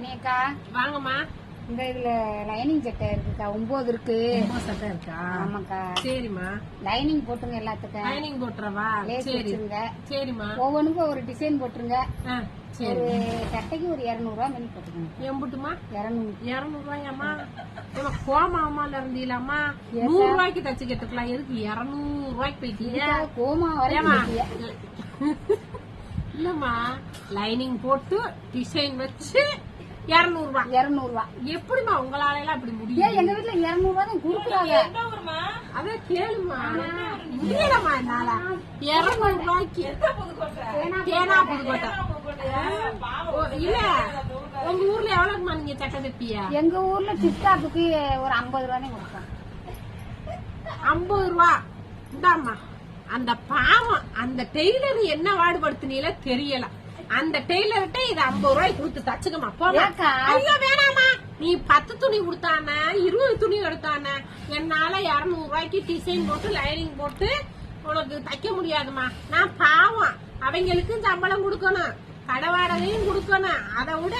மணியக்கா. வாங்கம்மா. இந்த இதுல லைனிங் சட்டை இருக்குக்கா. ஒன்பது இருக்கு. சட்டம் இருக்கா? ஆமாக்கா. சரிம்மா. லைனிங் போட்டுருங்க எல்லாத்துக்கும். லைனிங் போட்டுறவா? வச்சிருங்க. சரிம்மா. ஒவ்வொன்றுக்கும் ஒரு டிசைன் போட்டுருங்க. ஒரு சட்டைக்கு ஒரு இரநூறுவா மணி போட்டுக்கோங்க. எம்புட்டுமா? இரநூறு. இருநூறு ரூபாயாம்மா ஏமா கோமாமால இருந்தீலாமா நூறு ரூபாய்க்கு தச்சு கேட்டுக்கலாம். எதுக்கு இருநூறு ரூபாய்க்கு போயிட்டீங்க கோமா வரைக்கும் இல்லம்மா. லைனிங் போட்டு டிசைன் வச்சு இருநூறு ரூபாய் இரநூறுவா. எப்படிமா உங்களால எல்லாம் அப்படி முடியும்? ஏன் எங்க வீட்டுல இரநூறுவா தான் கொடுக்குறாங்க. அதான் கேளுமா முடியலம்மா என்னால. இருநூறு ரூபாய்க்கு தேனா புதுக்கோட்டை. இல்ல. உங்க ஊர்ல எவ்வளவுமா நீங்க சட்டை தைப்பியா எங்க ஊர்ல ஒரு ஐம்பது ரூபா தான் கொடுப்போம் ஐம்பது ரூபா. இந்தாம்மா. அந்த பாவம் அந்த டெய்லர் என்ன வாடுபடுத்தினீல தெரியல. அந்த டெய்லர்கிட்ட இது ஐம்பது ரூபாய் கொடுத்து தச்சுக்கமா போமா ஏக்கா? ஐயோ வேணாமா நீ பத்து துணி கொடுத்தானே இருபது துணி எடுத்தானே என்னால இருநூறு ரூபாய்க்கு டிசைன் போட்டு லைனிங் போட்டு உனக்கு தைக்க முடியாதுமா நான் பாவம். அவங்களுக்கும் சம்பளம் கொடுக்கணும். கடை வாடகையும் கொடுக்கணும். அதை விட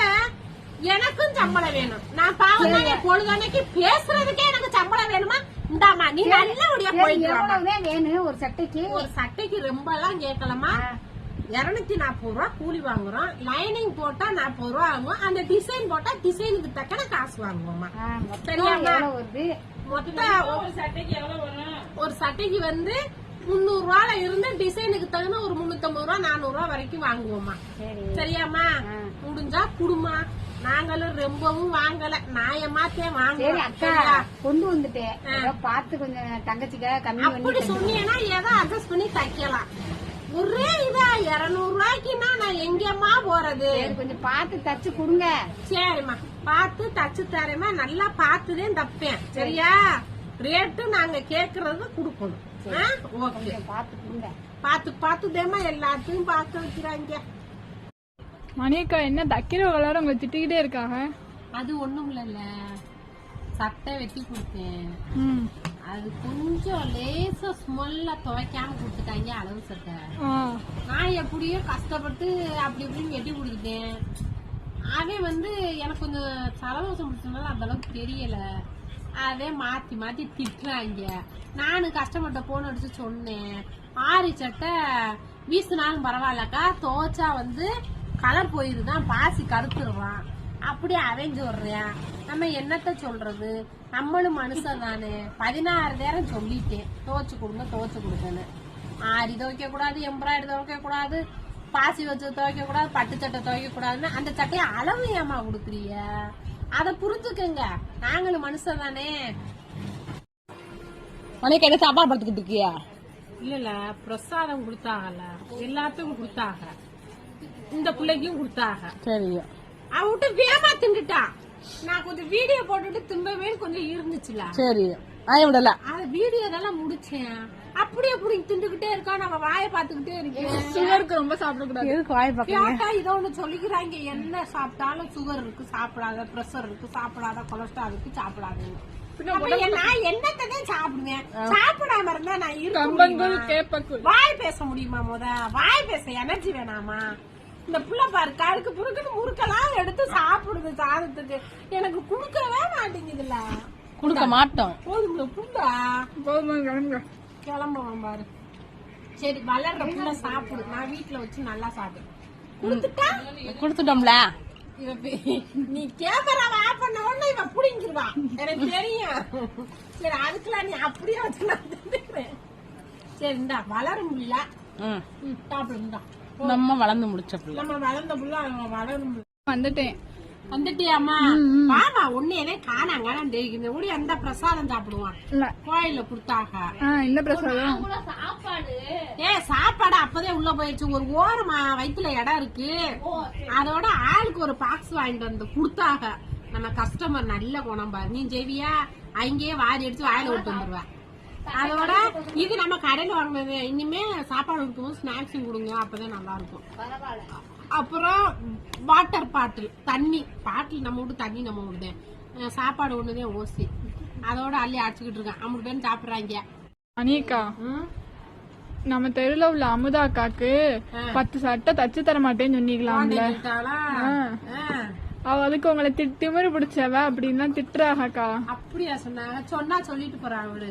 எனக்கும் சம்பளம் வேணும். நான் பாவம் தானே பொழுதானைக்கு பேசுறதுக்கே எனக்கு சம்பளம் வேணுமா? இந்தாமா நீ நல்லபடியா போயிட்டு வேணும் ஒரு சட்டைக்கு. ஒரு சட்டைக்கு ரொம்ப எல்லாம் கேட்கலாமா இருநூத்தி நாற்பது ரூபா கூலி வாங்குறோம். லைனிங் போட்டா நாற்பது ரூபா ஆகும். அந்த டிசைன் போட்டா டிசைனுக்கு தக்கன காசு வாங்குவோம்மா. ஆ, மொத்தம் ஒரு சட்டைக்கு எவ்வளவு வரும்? ஒரு சட்டைக்கு வந்து முந்நூறு ரூபால இருந்து டிசைனுக்கு தகுந்த ஒரு முன்னூத்தம்பது ரூபா நானூறு ரூபா வரைக்கும் வாங்குவோம்மா. சரி. சரியாம்மா? ஆ. முடிஞ்சா குடுமா நாங்களும் ரொம்பவும் வாங்கல. நியாயமாத்தே சரி வாங்குவோம்? கொண்டு வந்துட்டேன். பார்த்து கொஞ்சம் தங்கச்சிக்காக கம்மி பண்ணி சொன்னீங்கன்னா ஏதோ அட்ஜஸ்ட் பண்ணி தைக்கலாம். ஒரே இதா இருநூறு ரூபாய்க்குன்னா நான் எங்கம்மா போறது? கொஞ்சம் பார்த்து தச்சு கொடுங்க. சரிம்மா. பார்த்து தச்சு தரேம்மா. நல்லா பார்த்துதான் தப்பேன். சரியா? ரேட்டு நாங்க கேக்குறது கொடுக்கணும். ஆ? ஓகே. பார்த்து கொடுங்க. பார்த்து பார்த்துதேம்மா. எல்லாத்தையும் பார்க்க வைக்கிறாங்க. மணியக்கா என்ன தைக்கிறவங்க எல்லாரும் உங்களை திட்டிக்கிட்டே இருக்காங்க? அது ஒண்ணும் இல்லைல்ல சட்டை வெட்டி கொடுத்தேன். ம். அது கொஞ்சம் லேசா ஸ்மெல்ல துவைக்காம கொடுத்துட்டாங்க அளவு சட்டை. நான் எப்படியோ கஷ்டப்பட்டு அப்படி இப்படின்னு வெட்டி கொடுத்துட்டேன். அவன் வந்து எனக்கு கொஞ்சம் சலதோஷம் பிடிச்சதுனால அந்த அளவுக்கு தெரியல. அதே மாத்தி மாத்தி திட்டுறாங்க. நானும் கஷ்டப்பட்ட போன் அடிச்சு சொன்னேன். ஆரி சட்டை வீசினாலும் பரவாயில்லக்கா துவைச்சா வந்து கலர் போயிருதான் பாசி கருத்துருவான். அப்படி அவன் சொல்றேன் நம்ம என்னத்த சொல்றது? நம்மளும் மனுஷன் தானே. பதினாறு நேரம் சொல்லிட்டேன். துவைச்சு கொடுங்க துவைச்சு கொடுங்கன்னு. ஆரி துவைக்க கூடாது எம்ப்ராய்டரி துவைக்க கூடாது பாசி வச்சு துவைக்க கூடாது பட்டு சட்டை துவைக்க கூடாதுன்னு அந்த சட்டையை அளவு ஏமா கொடுக்குறீங்க? அத புரிஞ்சுக்கங்க. நாங்களும் மனுஷன் தானே. மணிக்கு என்ன சாப்பாடு படுத்துக்கிட்டு இருக்கியா? இல்ல இல்ல. பிரசாதம் கொடுத்தாங்கல்ல எல்லாத்துக்கும் கொடுத்தாங்க இந்த பிள்ளைக்கும் கொடுத்தாங்க சரி அவன்கிட்ட வேமா தின்னுட்டா. நான் கொஞ்சம் வீடியோ போட்டுட்டு திம்பவே கொஞ்சம் இருந்துச்சுல. சரி நான் விடல. அது வீடியோ இதெல்லாம் முடிச்சேன். அப்படியே அப்படி திண்டுகிட்டே இருக்கா நம்ம வாயை பார்த்துக்கிட்டே இருக்கேன். சுகருக்கு ரொம்ப சாப்பிடக்கூடாது. எதுக்கு வாய் கேட்டா இதை ஒண்ணு சொல்லிக்கிறாங்க என்ன சாப்பிட்டாலும் சுகர் இருக்கு சாப்பிடாத பிரஷர் இருக்கு சாப்பிடாத கொலஸ்ட்ரால் இருக்கு என் நான் என்னத்தான் சாப்பிடுவேன்? சாப்பிடாம இருந்தா நான் இருக்க கம்பங்கூழ் முடியுமா? கேப்பக்கூழ். வாய் பேச முடியுமா முத? வாய் பேச எனர்ஜி வேணாமா? இந்த புள்ள பாரு கருக்கு புருக்குன்னு முறுக்கெல்லாம் எடுத்து சாப்பிடுது சாதத்துக்கு. எனக்கு குடுக்கவே மாட்டேங்குதுல்ல. கொடுக்க மாட்டோம். போதும்ல புள்ளா போதுமா கிளம்புங்க கிளம்புவோம் பாரு. சரி வளர்ற புள்ள சாப்பிடு. நான் வீட்டுல வச்சு நல்லா சாப்பிடு. கொடுத்துட்டா? கொடுத்துட்டோம்ல. நீ கேமரா ஆஃப் பண்ண உடனே இவ புடிங்கிருவா. எனக்கு தெரியும். சரி அதுக்கெல்லாம் நீ அப்படியே வச்சு நான். சரி இந்தா வளரும் புள்ள. ம். ம், சாப்பிடு இந்தா. நம்ம வளர்ந்து முடிச்ச பிள்ளை. நம்ம வளர்ந்த புள்ள புள்ள வந்துட்டேன். வந்துட்டியாமா வாமா ஒன்னே காணாங்க தெரியுது ஓடி அந்த பிரசாதம் சாப்பிடுவான். கொடுத்தாக. ஆ இந்த பிரசாதம். ஏ சாப்பாடு அப்பதே உள்ள போயிடுச்சு. ஒரு ஓரமா வயித்துல இடம் இருக்கு. அதோட ஆளுக்கு ஒரு பாக்ஸ் வாங்கிட்டு வந்து கொடுத்தாக. நம்ம கஸ்டமர் நல்ல குணம் பாரு. நீ ஜெவியா அங்கேயே வாரி அடிச்சு வாயில விட்டு வந்துருவ. அதோட இது நம்ம கடையில வாங்கினது. இனிமே சாப்பாடு இருக்கும்போது ஸ்நாக்ஸும் கொடுங்க அப்பதான் நல்லா இருக்கும் அப்புறம் வாட்டர் பாட்டில் தண்ணி. பாட்டில் நம்ம விட்டு தண்ணி நம்ம விடுதேன் சாப்பாடு ஒண்ணுதான் ஓசி அதோட அள்ளி அடிச்சுக்கிட்டு இருக்கேன். பேரும் சாப்பிடுறாங்க. ம்? நம்ம தெருல உள்ள அமுதா அக்காக்கு பத்து சட்டை தச்சு தர மாட்டேன்னு சொன்னீங்களாம்ல? ஆ. அவ அதுக்கு உங்களை திமிரு பிடிச்சவ அப்படின்லாம் திட்டுறாங்கக்கா. அப்படியா சொன்னாங்க சொன்னா சொல்லிட்டு போறாங்க அவளு.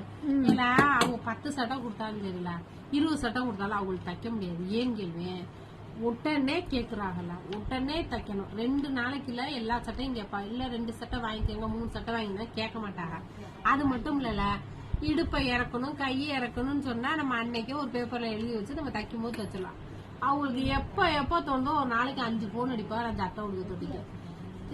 இல்ல அவங்க பத்து சட்டம் கொடுத்தாலும் தெரியல இருபது சட்டம் கொடுத்தாலும் அவங்களுக்கு தைக்க முடியாது. ஏன் கேள்வேன் உடனே கேக்குறாங்கல்ல. உடனே தைக்கணும். ரெண்டு நாளைக்குள்ள எல்லா சட்டையும் கேட்பா இல்ல ரெண்டு சட்டை வாங்கிக்கோங்க மூணு சட்டை வாங்கினா கேட்க மாட்டாங்க அது மட்டும் இல்லல இடுப்பை இறக்கணும் கையை இறக்கணும்னு சொன்னா நம்ம அன்னைக்கே ஒரு பேப்பர்ல எழுதி வச்சு நம்ம தைக்கும் போது தைச்சிடலாம். அவங்களுக்கு எப்ப எப்ப தோணுதோ ஒரு நாளைக்கு அஞ்சு போன் அடிப்பா அந்த அட்டை கொடுக்க தொட்டிக்க.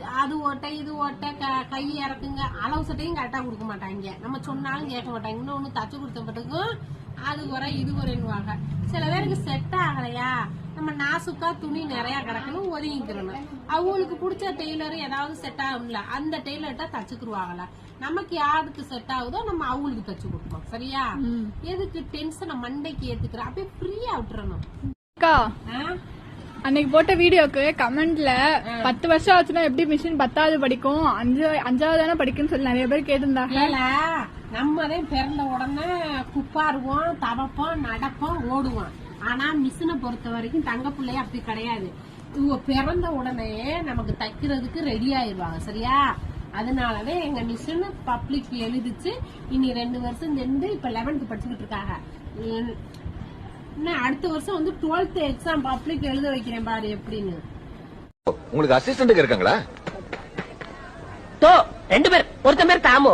அது ஓட்ட இது ஓட்ட க- இறக்குங்க. அளவு சட்டையும் கரெக்டா கொடுக்க மாட்டாங்க. நம்ம சொன்னாலும் கேட்க மாட்டாங்க. இன்னொன்னு தச்சு கொடுத்த பிறகும் அது குறை இது குறைன்னுவாங்க. சில பேருக்கு செட் ஆகலையா? நம்ம நாசுக்கா துணி நிறைய கிடக்கணும் ஒதுங்கிக்கிறணும். அவங்களுக்கு பிடிச்ச டெய்லர் ஏதாவது செட் ஆகும்ல அந்த டெய்லர்கிட்ட தச்சுக்குருவாங்கல்ல. நமக்கு யாருக்கு செட் ஆகுதோ நம்ம அவங்களுக்கு தச்சு கொடுப்போம். சரியா? எதுக்கு டென்ஷனை மண்டைக்கு ஏத்துக்கிற? அப்படியே ஃப்ரீயா விட்டுறணும்? அன்னைக்கு போட்ட வீடியோக்கு கமெண்ட்ல பத்து வருஷம் ஆச்சுன்னா எப்படி மிஷின் பத்தாவது படிக்கும்? அஞ்சு அஞ்சாவது தானே படிக்கும்னு சொல்லி நிறைய பேர் கேட்டிருந்தாங்க. ஏல நம்மதே பிறந்த உடனே குப்பாருவோம் தவப்போம் நடப்போம் ஓடுவோம். ஆனா மிஷினை பொறுத்த வரைக்கும் தங்க பிள்ளைய அப்படி கிடையாது. இவங்க பிறந்த உடனே நமக்கு தைக்கிறதுக்கு ரெடி ஆயிருவாங்க சரியா? அதனாலவே எங்க மிஷின் பப்ளிக் எழுதிச்சு இனி ரெண்டு வருஷம் சென்று இப்ப லெவன்த் படிச்சுக்கிட்டு இருக்காங்க. இன்னும் அடுத்த வருஷம் வந்து டுவெல்த் எக்ஸாம் பப்ளிக் எழுத வைக்கிறேன் பாரு எப்படின்னு. உங்களுக்கு அசிஸ்டன்ட் இருக்காங்களா? தோ ரெண்டு பேர் ஒருத்தன் பேர் தாமு.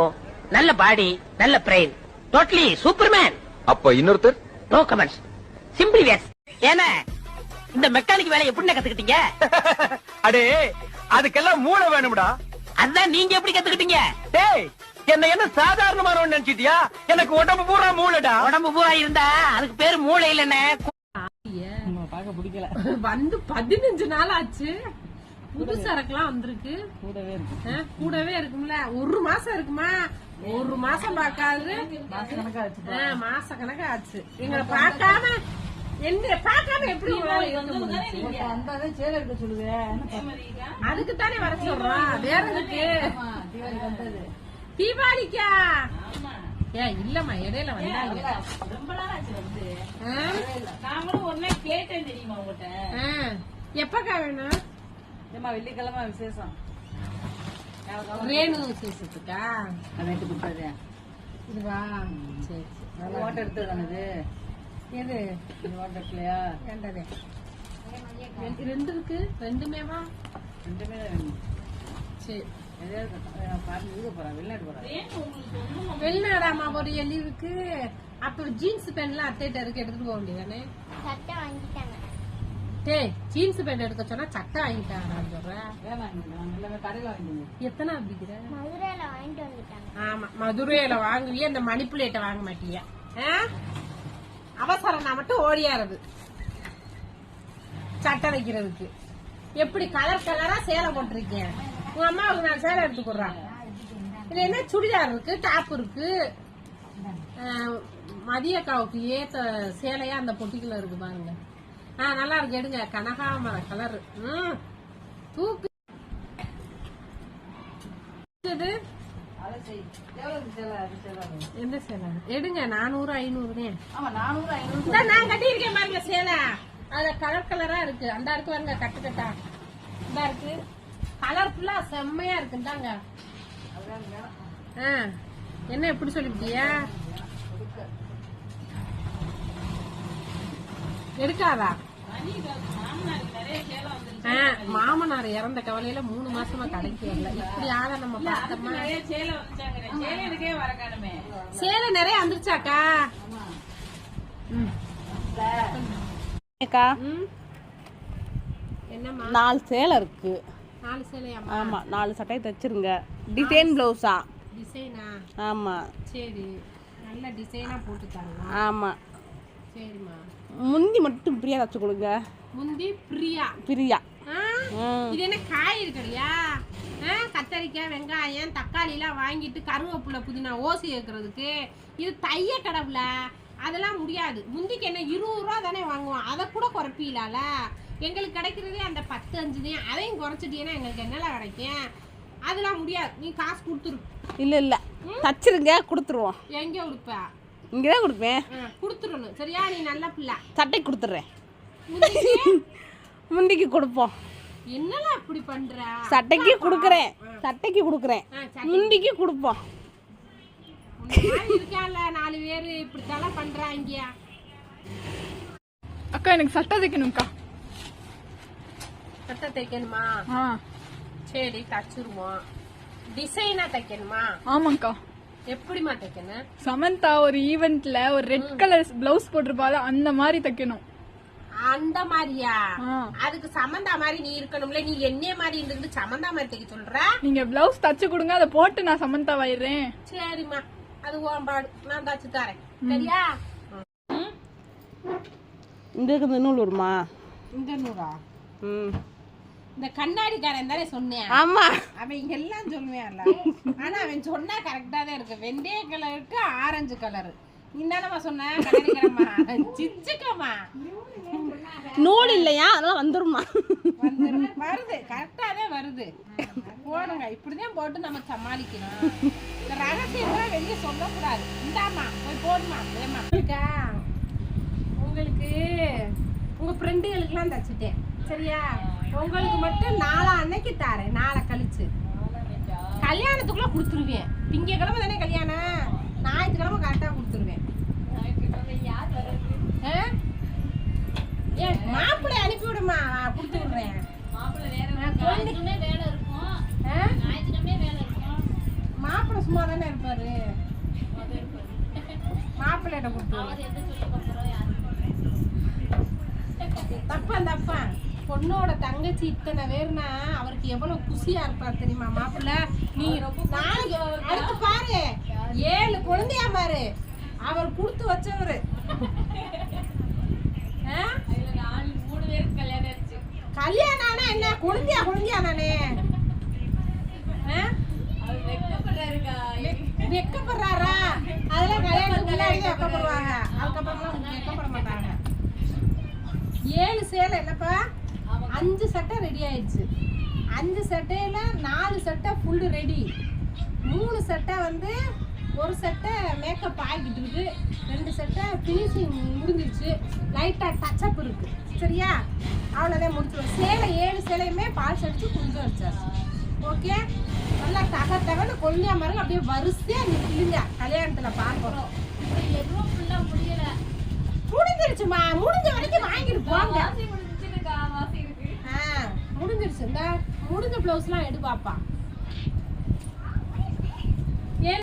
நல்ல பாடி நல்ல பிரெயின் டோட்டலி சூப்பர்மேன் அப்ப இன்னொருத்தர்? நோ கமெண்ட்ஸ் சிம்பிளி வேஸ் ஏன்னா இந்த மெக்கானிக் வேலையை எப்படி கத்துக்கிட்டீங்க? அடே அதுக்கெல்லாம் மூளை வேணும்டா. அதுதான் நீங்க எப்படி கத்துக்கிட்டீங்க? டேய் என்ன என்ன சாதாரணமானவன் நினைச்சிட்டியா? எனக்கு உடம்பு பூரா மூளைடா. உடம்பு பூரா இருந்தா அதுக்கு பேரு மூளை இல்லன்னு வந்து பதினஞ்சு நாள் ஆச்சு புது சரக்குலாம் வந்திருக்கு ஆ, கூடவே இருக்கும்ல. ஒரு மாசம் இருக்குமா? ஒரு மாசம் பார்க்காது. ஆ, மாச கணக்கா ஆச்சு. எங்களை பார்க்காம என்ன பார்க்காம எப்படி உங்களால இருக்க முடிஞ்சுச்சு? அதுக்கு தானே வர சொல்றோம். வேற எதுக்கு? தீபாவளிக்கா? ஏன் இல்லம்மா இடையில வந்தாங்க. ஆ? ஆ, எப்பக்கா வேணும்? வெள்ளிக்கிழமை விசேஷம். ரேணு விசேஷத்துக்கா? நேற்று கொடுத்தது இதுவா? சரி சரி. ஓட்ட எடுத்துருக்கானது எது? ஓட்டலையா வேண்டதே. ரெண்டு- ரெண்டு இருக்கு. ரெண்டுமேவா? ரெண்டுமே வேணும். சரி. வெளிநாடாமா ஒரு எலி இருக்கு. அப்ப ஜீன்ஸ் பேண்ட்லாம் அத்தைட்ட இருக்கு எடுத்துட்டு போக வேண்டியதானே? சட்டை வாங்கிட்டாங்க. டேய் ஜீன்ஸ் பேண்ட் எடுக்க சொன்னா சட்டை வாங்கிட்டாங்கன்னு சொல்றேன். எத்தனை அப்படிங்கிற மதுரையில வாங்கிட்டு வந்துட்டாங்க. ஆமா மதுரையில வாங்குவிய இந்த மணிப்புலேட்ட வாங்க மாட்டிய? அவசரம் நான் மட்டும் ஓடியாறது. சட்டை வைக்கிறதுக்கு. எப்படி கலர் கலரா சேலை போட்டிருக்கேன்? உங்க அம்மாவுக்கு நான் சேலை எடுத்து கொடுறாங்க இதுல என்ன சுடிதார் இருக்கு? டாப் இருக்கு. மதியக்காவுக்கு ஏத்த சேலையா அந்த பொட்டிக்குள்ள இருக்கு பாருங்க. ஆ நல்லா இருக்கு. எடுங்க. கனகாமர கலர் ம். தூக்கு. சேலை எந்த சேலை? எடுங்க. நானூறு ஐநூறுனே. நானூறு ஐநூறு நான் கட்டியிருக்கேன் பாருங்க சேலை. அதுல கலர் கலரா இருக்கு. அந்த இருக்கு பாருங்க கட்டு கட்டா. இந்த இருக்கு. கலர்ஃபுல்லா செம்மையா இருக்கு இந்தாங்க ஆ, என்ன எப்படி சொல்லிவிட்டியா எடுக்காதா? ஆ, மாமனார் இறந்த கவலையில மூணு மாசமா கடைக்கு வரல. இப்படி ஆள நம்ம பார்த்தோமா? சேலை நிறைய வந்துருச்சாக்கா? அக்கா ம். என்னம்மா? நாலு சேலை இருக்கு. நாலு சேலையாம்மா ஆமா நாலு சட்டை தச்சிருங்க. டிசைன் பிளவுஸா டிசைனா ஆமா. சரி. நல்ல டிசைனா போட்டு தாங்க ஆமா. சரிம்மா. முந்தி மட்டும் பிரியா தச்சு கொடுங்க. முந்தி பிரியா. பிரியா? இது என்ன காய் இருக்கலையா ஆ, கத்தரிக்காய் வெங்காயம் தக்காளி எல்லாம் வாங்கிட்டு கருவேப்பிலை புதினா ஓசி வைக்கிறதுக்கு. இது தைய கடவுல அதெல்லாம் முடியாது. முந்திக்கு என்ன இருபது ரூபா தானே வாங்குவோம் அதை கூட குறைப்பீலால? எங்களுக்கு கிடைக்கிறதே அந்த பத்து அஞ்சு தான். அதையும் குறைச்சிட்டீங்கன்னா எங்களுக்கு என்னெல்லாம் கிடைக்கும்? அதெல்லாம் முடியாது. நீ காசு கொடுத்துரு. இல்ல இல்ல. தச்சிருங்க கொடுத்துருவோம். எங்க உடுப்ப? இங்கதான் கொடுப்பேன். ஆ, கொடுத்துடணும் சரியா? நீ நல்ல பிள்ளை. சட்டை கொடுத்துட்றேன் முந்திக்கு? கொடுப்போம். என்னலாம் இப்படி பண்ற? சட்டைக்கு கொடுக்குறேன். சட்டைக்கு கொடுக்குறேன். முந்திக்கு கொடுப்போம். இருக்கான்ல நாலு பேரு இப்படித்தாலாம் பண்றாங்க அக்கா எனக்கு சட்டை தைக்கணும்க்கா. சட்டை தைக்கணுமா? ஆ. சரி தச்சிருவோம். டிசைனா தைக்கணுமா? ஆமாங்க்கா எப்படிமா தைக்கணும்? சமந்தா ஒரு ஈவெண்ட்ல ஒரு ரெட் கலர் பிளவுஸ் போட்டிருப்பால அந்த மாதிரி தைக்கணும். அந்த மாதிரியா. அதுக்கு சமந்தா மாதிரி நீ இருக்கணும்ல நீ என்னைய மாதிரி இருந்துட்டு சமந்தா மாதிரி தைக்க சொல்ற? நீங்க பிளவுஸ் தச்சு கொடுங்க அதை போட்டு நான் சமந்தா ஆயிடுறேன் சரிம்மா. அது உன் பாடு. நான் தச்சு தரேன். சரியா? இந்த இருக்குது நூல் வருமா இந்த நூறா? ம். இந்த கண்ணாடிக்காரன் தானே சொன்னேன். ஆமா. அவன் எல்லாம் சொல்லுவான்ல. ஆனா அவன் சொன்னா கரெக்டா தான் இருக்கு. வெந்தய கலருக்கு ஆரஞ்சு கலர் நீ தானம்மா சொன்ன சிச்சுக்கம்மா. நூல் இல்லையா? அதெல்லாம் வந்துருமா. வருது. கரெக்டா தான் வருது. போடுங்க. இப்படிதான் போட்டு நம்ம சமாளிக்கணும். இந்த ரகசியம் வெளியே சொல்லக்கூடாது. இந்தாம்மா போய் போடுமா இருக்கா உங்களுக்கு? உங்க ஃப்ரெண்டுகளுக்கெல்லாம் தச்சுட்டேன் சரியா? உங்களுக்கு மட்டும் நாளா அன்னைக்கு தரேன். நாளை கழிச்சு. கல்யாணத்துக்குள்ள கொடுத்துருவேன். திங்கக்கிழமை தானே கல்யாணம்? ஞாயிற்றுக்கிழமை கரெக்டாக கொடுத்துருவேன். மாப்பிள்ளை அனுப்பி விடுமா கொடுத்து விடுறேன்? மாப்பிள்ளை சும்மா தானே இருப்பாரு. மாப்பிள்ளையிட்ட கொடுத்து தப்பா தப்பா பொண்ணோட தங்கச்சி இத்தனை பேர்னா அவருக்கு எவ்வளவு குஷியா இருப்பார் தெரியுமா மாப்பிள்ளை? நீ நாளைக்கு அடுத்து பாரு. ஏழு குழந்தையா பாரு. அவர் கொடுத்து வச்சவரு. கல்யாணம் ஆனா என்ன? குழந்தையா குழந்தையா தானே ஆ? வெக்கப்படுறாரா? அதெல்லாம் கல்யாணத்துக்கு முன்னாடி வெக்கப்படுவாங்க. அதுக்கப்புறம்லாம் வெக்கப்பட மாட்டாங்க. ஏழு சேலை என்னப்பா? அஞ்சு சட்டை ரெடி ஆயிடுச்சு. அஞ்சு சட்டையில நாலு சட்டை ஃபுல்லு ரெடி மூணு சட்டை வந்து ஒரு சட்டை மேக்கப் ஆகிட்டு இருக்கு ரெண்டு சட்டை ஃபினிஷிங் முடிஞ்சிருச்சு லைட்டாக டச்சப் இருக்கு. சரியா? அவ்வளோதான் முடிச்சிடும் சேலை ஏழு சேலையுமே பால் அடிச்சு குஞ்சம் வச்சாச்சு. ஓகே நல்லா தக தகன்னு கொல்லியா மரம் அப்படியே வரிசையா நிற்கிங்க கல்யாணத்தில் பார்க்குறோம். முடிஞ்சிருச்சுமா? முடிஞ்ச வரைக்கும் வாங்கிட்டு போங்க. ஆ முடிஞ்சிருச்சு. இந்த முடிஞ்ச ப்ளவுஸ்லாம் எடு பாப்பா.